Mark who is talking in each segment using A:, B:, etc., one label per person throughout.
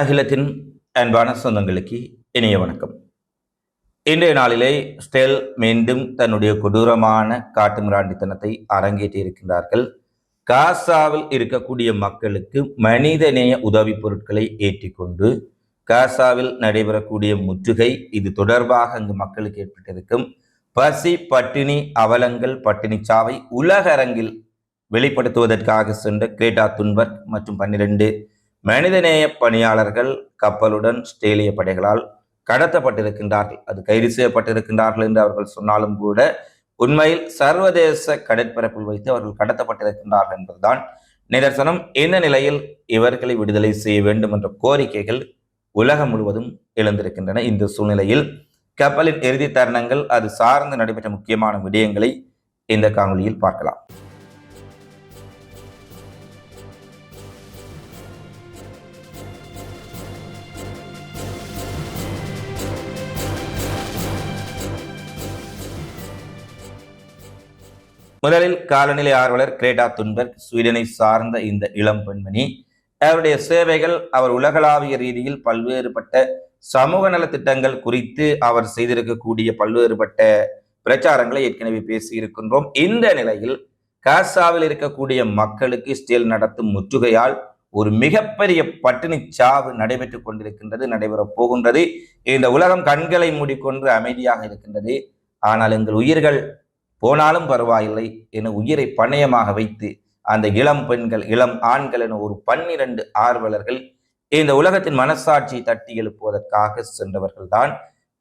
A: அகிலத்தின் அன்பான சொந்தங்களுக்கு இனிய வணக்கம். இன்றைய நாளிலே ஸ்டெல் மீண்டும் தன்னுடைய கொடூரமான காட்டு மிராண்டித்தனத்தை அரங்கேற்றி இருக்கின்றார்கள். காசாவில் இருக்கக்கூடிய மக்களுக்கு மனிதநேய உதவிப் பொருட்களை ஏற்றிக்கொண்டு காசாவில் நடைபெறக்கூடிய முற்றுகை இது தொடர்பாக அங்கு மக்களுக்கு ஏற்பட்டிருக்கும். பசி பட்டினி அவலங்கள் பட்டினி சாவை உலக அரங்கில் வெளிப்படுத்துவதற்காக சென்ற கிரேட்டா துன்பர் மற்றும் பன்னிரண்டு மனிதநேய பணியாளர்கள் கப்பலுடன் ஸ்டேலிய படைகளால் கடத்தப்பட்டிருக்கின்றார்கள். அது கைது செய்யப்பட்டிருக்கின்றார்கள் என்று அவர்கள் சொன்னாலும் கூட உண்மையில் சர்வதேச கடற்பரப்பில் வைத்து அவர்கள் கடத்தப்பட்டிருக்கின்றார்கள் என்பதுதான் நிதர்சனம். இந்த நிலையில் இவர்களை விடுதலை செய்ய வேண்டும் என்ற கோரிக்கைகள் உலகம் முழுவதும் எழுந்திருக்கின்றன. இந்த சூழ்நிலையில் கப்பலின் இறுதி தருணங்கள் அது சார்ந்து நடைபெற்ற முக்கியமான விடயங்களை இந்த காணொலியில் பார்க்கலாம். முதலில் காலநிலை ஆர்வலர் கிரேட்டா துன்பர்க் ஸ்வீடனை சார்ந்த இந்த இளம் பெண்மணி. அவருடைய சேவைகள் அவர் உலகளாவிய ரீதியில் பல்வேறுபட்ட சமூக நலத்திட்டங்கள் குறித்து அவர் செய்திருக்கக்கூடிய பல்வேறுபட்ட பிரச்சாரங்களை ஏற்கனவே பேசியிருக்கின்றோம். இந்த நிலையில் காசாவில் இருக்கக்கூடிய மக்களுக்கு ஸ்டீல் நடத்தும் முற்றுகையால் ஒரு மிகப்பெரிய பட்டினி சாவு நடைபெற்றுக் கொண்டிருக்கின்றது நடைபெறப் போகின்றது. இந்த உலகம் கண்களை மூடிக்கொண்டு அமைதியாக இருக்கின்றது. ஆனால் எங்கள் உயிர்கள் போனாலும் பரவாயில்லை என உயிரை பணயமாக வைத்து அந்த இளம் பெண்கள் இளம் ஆண்கள் என ஒரு பன்னிரண்டு ஆர்வலர்கள் இந்த உலகத்தின் மனசாட்சியை தட்டி எழுப்புவதற்காக சென்றவர்கள்தான்.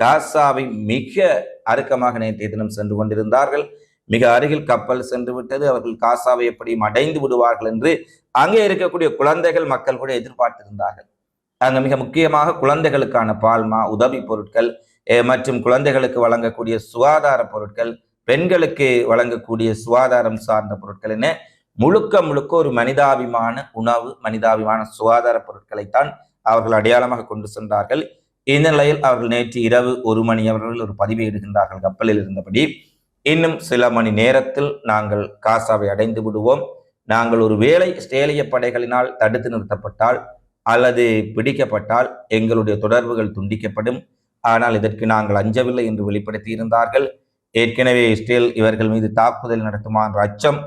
A: காசாவை மிக அருக்கமாக நேற்றைய தினம் சென்று கொண்டிருந்தார்கள். மிக அருகில் கப்பல் சென்று விட்டது. அவர்கள் காசாவை எப்படியும் அடைந்து விடுவார்கள் என்று அங்கே இருக்கக்கூடிய குழந்தைகள் மக்கள் கூட எதிர்பார்த்திருந்தார்கள். அங்கே மிக முக்கியமாக குழந்தைகளுக்கான பால்மா உதவி பொருட்கள் மற்றும் குழந்தைகளுக்கு வழங்கக்கூடிய சுகாதார பொருட்கள் பெண்களுக்கு வழங்கக்கூடிய சுகாதாரம் சார்ந்த பொருட்கள் என முழுக்க முழுக்க ஒரு மனிதாபிமான உணவு மனிதாபிமான சுகாதார பொருட்களைத்தான் அவர்கள் அடையாளமாக கொண்டு சென்றார்கள். இந்த நிலையில் அவர்கள் நேற்று இரவு ஒரு மணி அவர்கள் ஒரு பதிவை இடுகின்றார்கள் கப்பலில் இருந்தபடி. இன்னும் சில மணி நேரத்தில் நாங்கள் காசாவை அடைந்து விடுவோம். நாங்கள் ஒரு வேளை ஸ்டேலிய படைகளினால் தடுத்து நிறுத்தப்பட்டால் அல்லது பிடிக்கப்பட்டால் எங்களுடைய தொடர்புகள் துண்டிக்கப்படும். ஆனால் இதற்கு நாங்கள் அஞ்சவில்லை என்று வெளிப்படுத்தி இருந்தார்கள் ஏற்கனவே இஸ்ரேல் இவர்கள் மீது தாக்குதல் நடத்துமா என்ற அச்சம்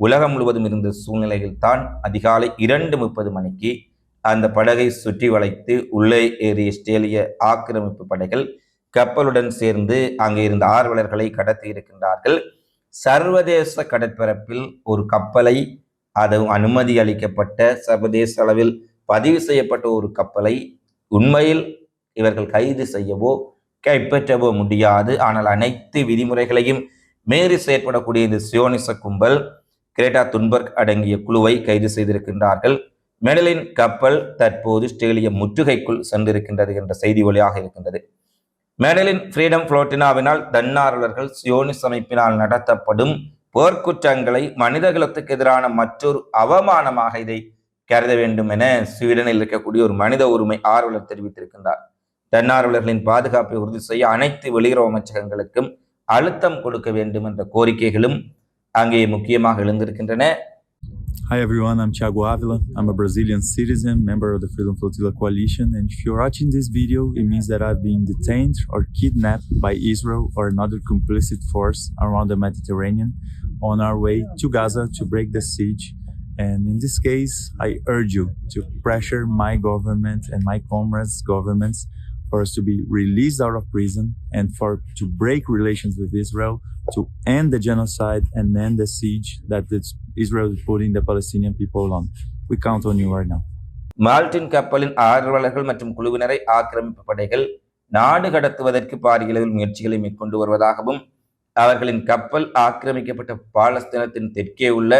A: உலகம் முழுவதும் இருந்த சூழ்நிலையில் தான் அதிகாலை இரண்டு முப்பது மணிக்கு அந்த படகை சுற்றி வளைத்து உள்ளே ஏறிய இஸ்ரேலிய ஆக்கிரமிப்பு படைகள் கப்பலுடன் சேர்ந்து அங்கே இருந்த ஆர்வலர்களை கடத்தி இருக்கின்றார்கள். சர்வதேச கடற்பரப்பில் ஒரு கப்பலை அது அனுமதி அளிக்கப்பட்ட சர்வதேச அளவில் பதிவு செய்யப்பட்ட ஒரு கப்பலை உண்மையில் இவர்கள் கைது செய்யவோ கைப்பற்றவோ முடியாது. ஆனால் அனைத்து விதிமுறைகளையும் மீறி செயற்படக்கூடிய இந்த சியோனிச கும்பல் கிரேட்டா துன்பர்க் அடங்கிய குழுவை கைது செய்திருக்கின்றார்கள். மெடலின் கப்பல் தற்போது ஸ்டேலிய முற்றுகைக்குள் சென்றிருக்கின்றது என்ற செய்தி வழியாக இருக்கின்றது. மெடலின் ஃப்ரீடம் புளோட்டினாவினால் தன்னார்வலர்கள் சியோனிஸ் அமைப்பினால் நடத்தப்படும் போர்க்குற்றங்களை மனிதகுலத்துக்கு எதிரான மற்றொரு அவமானமாக இதை கருத வேண்டும் என ஸ்வீடனில் இருக்கக்கூடிய ஒரு மனித உரிமை ஆர்வலர் தெரிவித்திருக்கின்றார். தன்னார்வலர்களின் பாதுகாப்பை உறுதி செய்ய அனைத்து வெளியுறவு அமைச்சகங்களுக்கும் அழுத்தம் கொடுக்க வேண்டும் என்ற கோரிக்கைகளும் அங்கே முக்கியமாக எழுந்திருக்கின்றன
B: Hi everyone, I'm Thiago Avila. I'm a Brazilian citizen, member of the Freedom Flotilla Coalition, and if you're watching this video, it means that I've been detained or kidnapped by Israel or another complicit force around the Mediterranean on our way to Gaza to break the siege. And in this case, I urge you to pressure my government and my comrades' governments for us to be released out of prison and for to break relations with Israel, to end the genocide and end the siege that Israel is putting the Palestinian people on. We count on you right now.
A: மால்டின் கப்பலின் ஆர்வலர்கள் மற்றும் குழுவினரை ஆக்கிரமிப்பு படைகள் நாடு கடத்துவதற்கு பாரியளவில் முயற்சிகளை மேற்கொண்டு வருவதாகவும் அவர்களின் கப்பல் ஆக்கிரமிக்கப்பட்ட பாலஸ்தீனத்தின் தெற்கே உள்ள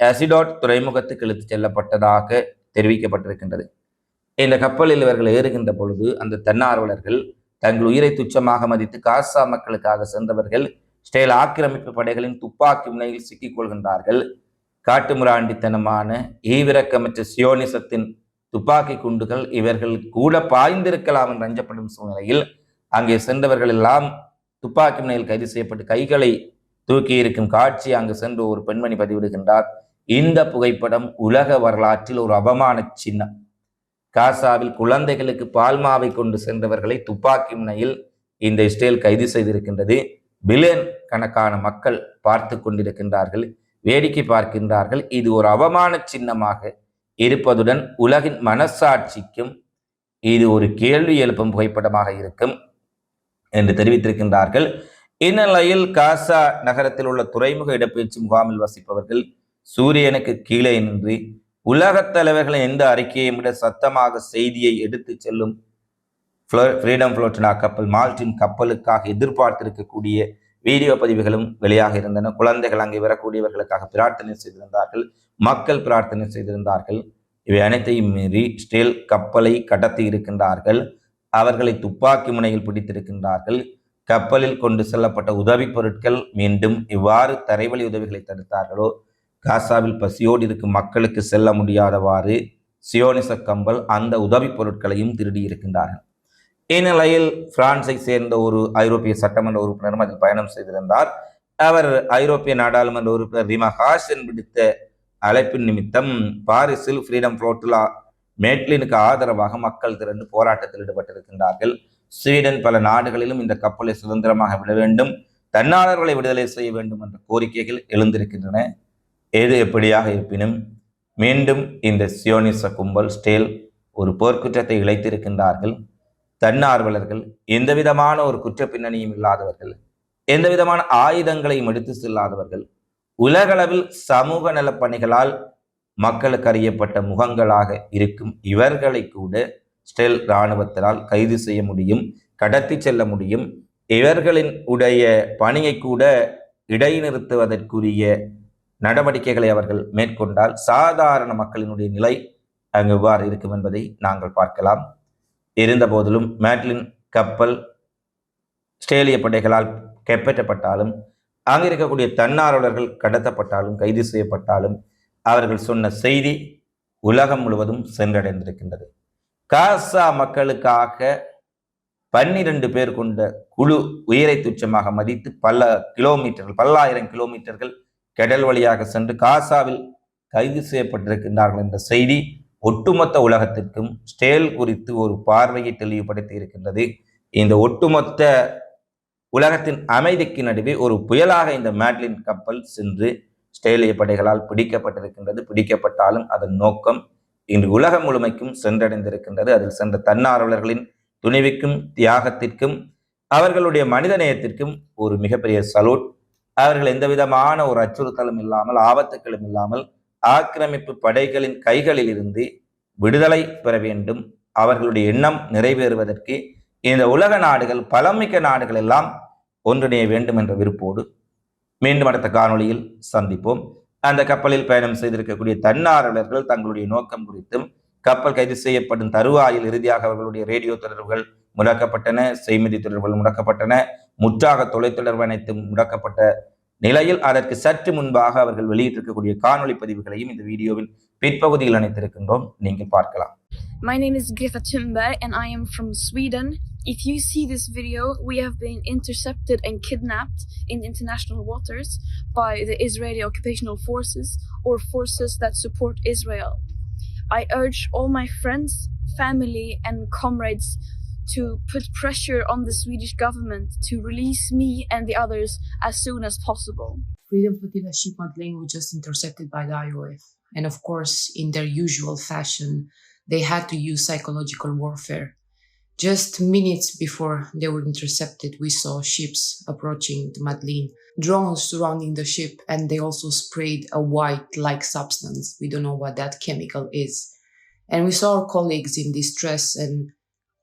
A: அசிடாட் துறைமுகத்துக்கு இழுத்துச் செல்லப்பட்டதாக தெரிவிக்கப்பட்டிருக்கின்றது இந்த கப்பலில் இவர்கள் ஏறுகின்ற பொழுது அந்த தன்னார்வலர்கள் தங்கள் உயிரை துச்சமாக மதித்து காசா மக்களுக்காக சென்றவர்கள் ஸ்டேல் ஆக்கிரமிப்பு படைகளின் துப்பாக்கி முனையில் சிக்கிக் கொள்கின்றார்கள். காட்டுமிராண்டித்தனமான ஈவிரக்கமற்ற சியோனிசத்தின் துப்பாக்கி குண்டுகள் இவர்கள் கூட பாய்ந்திருக்கலாம் என்று அஞ்சப்படும் சூழ்நிலையில் அங்கே சென்றவர்கள் எல்லாம் துப்பாக்கி முனையில் கைது செய்யப்பட்டு கைகளை தூக்கி இருக்கும் காட்சி அங்கு சென்று ஒரு பெண்மணி பதிவிடுகின்றார். இந்த புகைப்படம் உலக வரலாற்றில் ஒரு அவமான சின்னம். காசாவில் குழந்தைகளுக்கு பால்மாவை கொண்டு சென்றவர்களை துப்பாக்கி முனையில் இந்த இஸ்ரேல் கைது செய்திருக்கின்றது. பில்லியன் கணக்கான மக்கள் பார்த்து கொண்டிருக்கின்றார்கள் வேடிக்கை பார்க்கின்றார்கள். இது ஒரு அவமான சின்னமாக இருப்பதுடன் உலகின் மனசாட்சிக்கும் இது ஒரு கேள்வி எழுப்பும் புகைப்படமாக இருக்கும் என்று தெரிவித்திருக்கின்றார்கள். இந்நிலையில் காசா நகரத்தில் உள்ள துறைமுக இடப்பெயர்ச்சி முகாமில் வசிப்பவர்கள் சூரியனுக்கு கீழே நின்று உலகத் தலைவர்களின் எந்த அறிக்கையை விட சத்தமாக செய்தியை எடுத்து செல்லும் ஃப்ரீடம் ஃப்ளோட்டினா கப்பல் மால்டின் கப்பலுக்காக எதிர்பார்த்திருக்கக்கூடிய வீடியோ பதிவுகளும் வெளியாக இருந்தன. குழந்தைகள் அங்கே வரக்கூடியவர்களுக்காக பிரார்த்தனை செய்திருந்தார்கள். மக்கள் பிரார்த்தனை செய்திருந்தார்கள். இவை அனைத்தையும் மீறி ஸ்டீல் கப்பலை கடத்தி இருக்கின்றார்கள். அவர்களை துப்பாக்கி முனையில் பிடித்திருக்கின்றார்கள். கப்பலில் கொண்டு செல்லப்பட்ட உதவிப் பொருட்கள் மீண்டும் இவ்வாறு தரைவழி உதவிகளை தடுத்தார்களோ? காசாவில் பசியோடு இருக்கும் மக்களுக்கு செல்ல முடியாதவாறு சியோனிச கம்பல் அந்த உதவிப் பொருட்களையும் திருடி இருக்கின்றார்கள். இந்நிலையில் பிரான்ஸை சேர்ந்த ஒரு ஐரோப்பிய சட்டமன்ற உறுப்பினரும் அதில் பயணம் செய்திருந்தார். அவர் ஐரோப்பிய நாடாளுமன்ற உறுப்பினர் ரிமா ஹாஷன் விடுத்த அழைப்பின் நிமித்தம் பாரிஸில் ஃப்ரீடம் புளோட்டிலா மேட்லினுக்கு ஆதரவாக மக்கள் திரண்டு போராட்டத்தில் ஈடுபட்டிருக்கின்றார்கள். ஸ்வீடன் பல நாடுகளிலும் இந்த கப்பலை சுதந்திரமாக விட வேண்டும். தன்னாளர்களை விடுதலை செய்ய வேண்டும் என்ற கோரிக்கைகள் எழுந்திருக்கின்றன. ஏது எப்படியாக இருப்பினும் மீண்டும் இந்த சியோனிச கும்பல் ஸ்டேல் ஒரு போர்க்குற்றத்தை இழைத்திருக்கின்றார்கள். தன்னார்வலர்கள் எந்த விதமான ஒரு குற்ற பின்னணியும் இல்லாதவர்கள் எந்த விதமான ஆயுதங்களையும் எடுத்து செல்லாதவர்கள் உலகளவில் சமூக நலப் பணிகளால் மக்களுக்கு அறியப்பட்ட முகங்களாக இருக்கும் இவர்களை கூட ஸ்டெல் இராணுவத்தினால் கைது செய்ய முடியும் கடத்தி செல்ல முடியும். இவர்களின் உடைய பணியை கூட இடைநிறுத்துவதற்குரிய நடவடிக்கைகளை அவர்கள் மேற்கொண்டால் சாதாரண மக்களினுடைய நிலை அங்கு எவ்வாறு இருக்கும் என்பதை நாங்கள் பார்க்கலாம். இருந்தபோதிலும் மேட்லின் கப்பல் ஸ்டேலிய படைகளால் கைப்பற்றப்பட்டாலும் அங்கே இருக்கக்கூடிய தன்னார்வலர்கள் கடத்தப்பட்டாலும் கைது செய்யப்பட்டாலும் அவர்கள் சொன்ன செய்தி உலகம் முழுவதும் சென்றடைந்திருக்கின்றது. காசா மக்களுக்காக பன்னிரண்டு பேர் கொண்ட குழு உயிரை துச்சமாக மதித்து பல கிலோமீட்டர்கள் பல்லாயிரம் கிலோமீட்டர்கள் கடல் வழியாக சென்று காசாவில் கைது செய்யப்பட்டிருக்கின்றார்கள் என்ற செய்தி ஒட்டுமொத்த உலகத்திற்கும் ஸ்டேல் குறித்து ஒரு பார்வையை தெளிவுபடுத்தி இருக்கின்றது. இந்த ஒட்டுமொத்த உலகத்தின் அமைதிக்கு நடுவே ஒரு புயலாக இந்த மேட்லின் கப்பல் சென்று ஸ்டேலிய படைகளால் பிடிக்கப்பட்டிருக்கின்றது. பிடிக்கப்பட்டாலும் அதன் நோக்கம் இன்று உலகம் முழுமைக்கும் சென்றடைந்திருக்கின்றது. அதில் சென்ற தன்னார்வலர்களின் துணிவுக்கும் தியாகத்திற்கும் அவர்களுடைய மனித நேயத்திற்கும் ஒரு மிகப்பெரிய சலூட் அவர்கள் எந்த விதமான ஒரு அச்சுறுத்தலும் இல்லாமல் ஆபத்துக்களும் இல்லாமல் ஆக்கிரமிப்பு படைகளின் கைகளில் இருந்து விடுதலை பெற வேண்டும். அவர்களுடைய எண்ணம் நிறைவேறுவதற்கு இந்த உலக நாடுகள் பலமிக்க நாடுகள் எல்லாம் ஒன்றிணைய வேண்டும் என்ற விருப்போடு மீண்டும் அடுத்த காணொளியில் சந்திப்போம். அந்த கப்பலில் பயணம் செய்திருக்கக்கூடிய தன்னார்வலர்கள் தங்களுடைய நோக்கம் குறித்தும் கப்பல் கைது செய்யப்படும் தருவாயில் இறுதியாக அவர்களுடைய ரேடியோ தொடர்புகள் முடக்கப்பட்டன செய்மதி தொடர்புகள் முடக்கப்பட்டன முற்றாக தொலைத்தொடர்பு அனைத்தும் முடக்கப்பட்ட நிலையில் அதற்கு சற்று முன்பாக அவர்கள் வெளியிட்டிருக்கக்கூடிய காணொலி பதிவுகளையும் இந்த வீடியோவில் பிற்பகுதியில் அணைத்திருக்கின்றோம் நீங்கள் பார்க்கலாம்
C: My name is Greta Thunberg and I am from Sweden. If you see this video, we have been intercepted and kidnapped in international waters by the Israeli occupational forces or forces that support Israel. I urge all my friends, family, and comrades to put pressure on the Swedish government to release me and the others as soon as possible.
D: Freedom Flotilla ship Madeleine was just intercepted by the IOF. And of course, in their usual fashion, they had to use psychological warfare. Just minutes before they were intercepted, we saw ships approaching the Madeleine, drones surrounding the ship, and they also sprayed a white like substance. We don't know what that chemical is. And we saw our colleagues in distress, and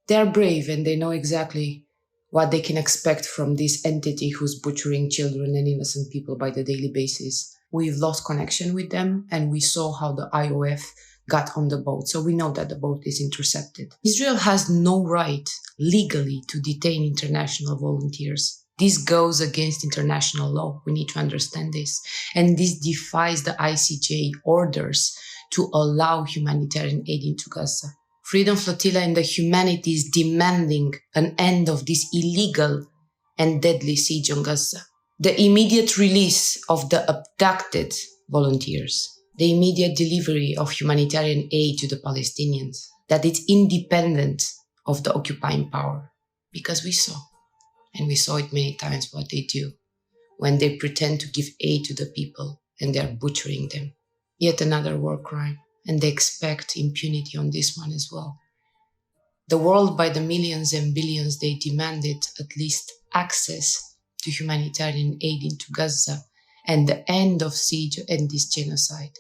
D: they're brave and they know exactly what they can expect from this entity who's butchering children and innocent people by the daily basis. We've lost connection with them and we saw how the IOF got on the boat. So we know that the boat is intercepted. Israel has no right legally to detain international volunteers. This goes against international law. We need to understand this. And this defies the ICJ orders to allow humanitarian aid into Gaza. Freedom Flotilla and the humanity is demanding an end of this illegal and deadly siege on Gaza. The immediate release of the abducted volunteers. The immediate delivery of humanitarian aid to the Palestinians. that it's independent of the occupying power. Because we saw, and we saw it many times, what they do when they pretend to give aid to the people and they are butchering them. Yet another war crime, and they expect impunity on this one as well. The world, by the millions and billions, they demanded at least access to humanitarian aid into Gaza and the end of siege and this genocide.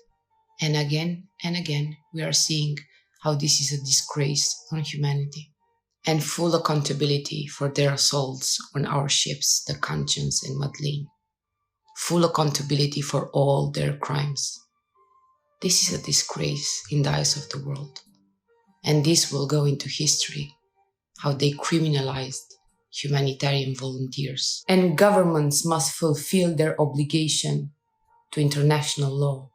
D: And again and again, we are seeing how this is a disgrace on humanity and full accountability for their assaults on our ships, the Conscience and Madeleine. Full accountability for all their crimes. This is a disgrace in the eyes of the world. And this will go into history how they criminalized humanitarian volunteers. And governments must fulfill their obligation to international law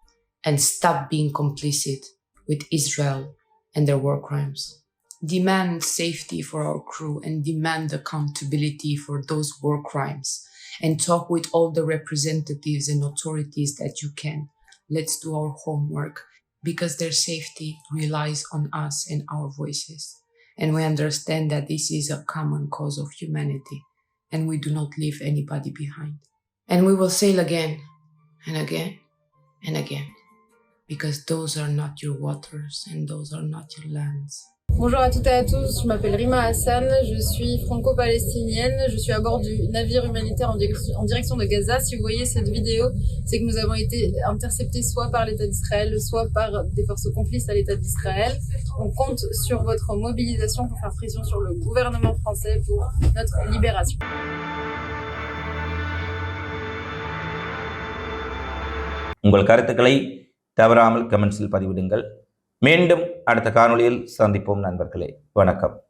D: and stop being complicit with Israel and their war crimes. Demand safety for our crew and demand accountability for those war crimes. And talk with all the representatives and authorities that you can. Let's do our homework because their safety relies on us and our voices. And we understand that this is a common cause of humanity and we do not leave anybody behind. And we will sail again and again and again because those are not your waters and those are not your lands.
E: Bonjour à toutes et à tous, je m'appelle Rima Hassan, je suis franco-palestinienne, je suis à bord du navire humanitaire en direction, en direction de Gaza. Si vous voyez cette vidéo, c'est que nous avons été interceptés soit par l'État d'Israël, soit par des forces complices à l'État d'Israël. On compte sur votre mobilisation pour faire pression sur le gouvernement français pour notre libération.
A: உங்கள் கருத்துக்களை தவறாமல் கமெண்ட்ஸில் பதிவிடுங்கள் மீண்டும் அடுத்த காணொளியில் சந்திப்போம் நண்பர்களே. வணக்கம்.